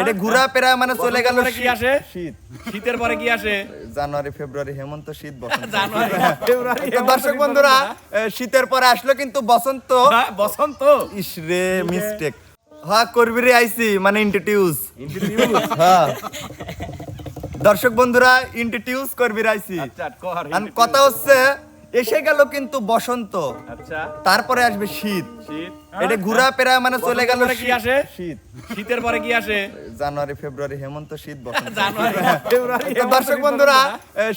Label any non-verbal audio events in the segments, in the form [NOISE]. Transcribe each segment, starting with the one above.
এটা ঘুরা পেরা মানে চলে গেল কি আসে শীত শীতের পরে কি আসে জানুয়ারি ফেব্রুয়ারি হেমন্ত শীত বসন্ত জানুয়ারি দর্শক বন্ধুরা শীতের পরে আসলো কিন্তু বসন্ত বসন্ত ইসরে মিস্টেক হ্যাঁ করবি রে আইসি মানে ইন্ট্রোডিউস হ্যাঁ। দর্শক বন্ধুরা ইন্ট্রোডিউস করবি রে আইসি আচ্ছা কথা হচ্ছে এসে গেল কিন্তু বসন্ত। আচ্ছা। তারপরে আসবে শীত। শীত। এটা ঘুরা পেরা মানে চলে গেল কি আসে? শীত। শীতের পরে কি আসে? জানুয়ারি ফেব্রুয়ারি হেমন্ত শীত বসন্ত। [LAUGHS] জানুয়ারি ফেব্রুয়ারি দর্শক বন্ধুরা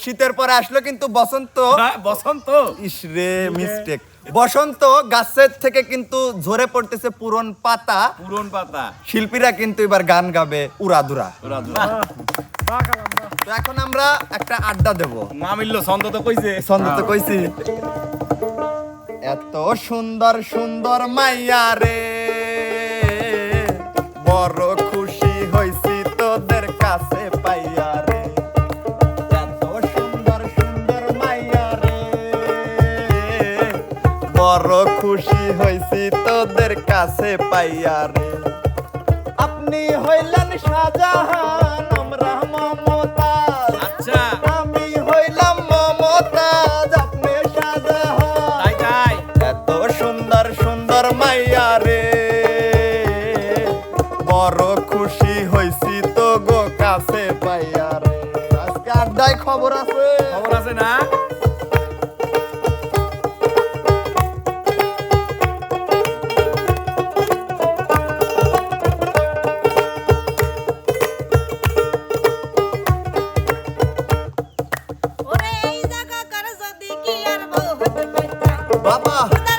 শীতের পরে আসলো কিন্তু বসন্ত। হ্যাঁ, বসন্ত? ইসরে মিস্টেক বসন্ত গাছের থেকে কিন্তু ঝরে পড়তেছে পুরন পাতা। পুরন পাতা। শিল্পীরা কিন্তু এবার গান গাবে উড়াদুরা। তো এখন আমরা একটা আড্ডা দেব। না মিললো ছন্দ তো কইছে। ছন্দ তো কইছি। এত সুন্দর সুন্দর মাইয়া রে বড় হইছি তোদের কাছে পাইয়া রে। আপনি হইলেন শাহজাহান আমরা আচ্ছা। আমি হইলাম আপনি শাহজাহান। এত সুন্দর সুন্দর মাইয়া রে। বড় খুশি হইছি তো গো কাছে পাইয়া রে। আজকে আড্ডায় খবর আছে। খবর আছে না? 爸爸。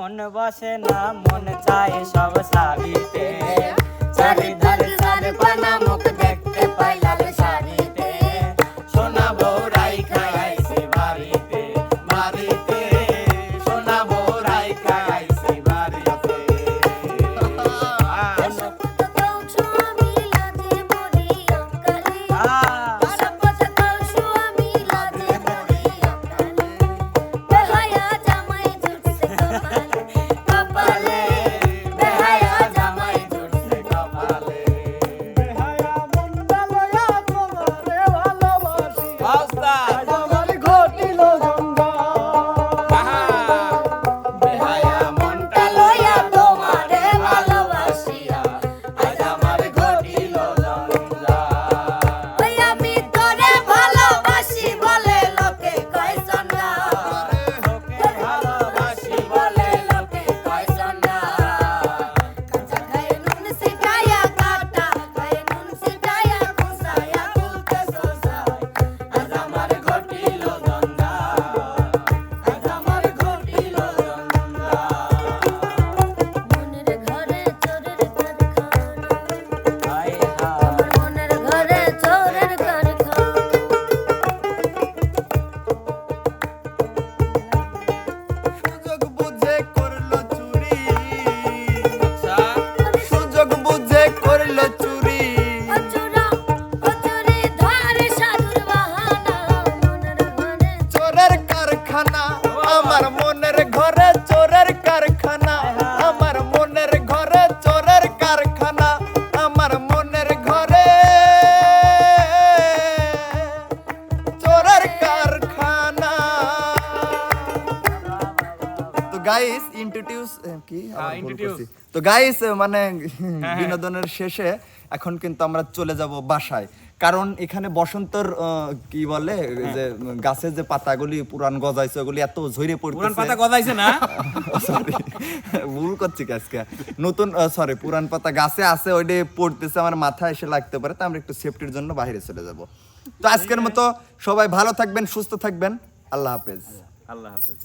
মন বসে না মন চায় সব সাবিতে। চারিধারে কি? হ্যাঁ। তো গাইস মানে হ্যাঁ। বিনোদনের শেষে এখন কিন্তু আমরা চলে যাব বাসায়। কারণ এখানে বসন্তর কি বলে হ্যাঁ। যে গাছের যে পাতাগুলি পুরান গজাইছে ওগুলি এত ঝরে পুরান পাতা গজাইছে না? [LAUGHS] সরি ভুল করছি আজকে। নতুন সরি পুরান পাতা গাছে আছে ওইটা পড়তেছে আমার মাথায় এসে লাগতে পারে তো আমরা একটু সেফটির জন্য বাইরে চলে যাব। তো আজকের মতো সবাই ভালো থাকবেন সুস্থ থাকবেন। আল্লাহ হাফেজ। আল্লাহ হাফেজ।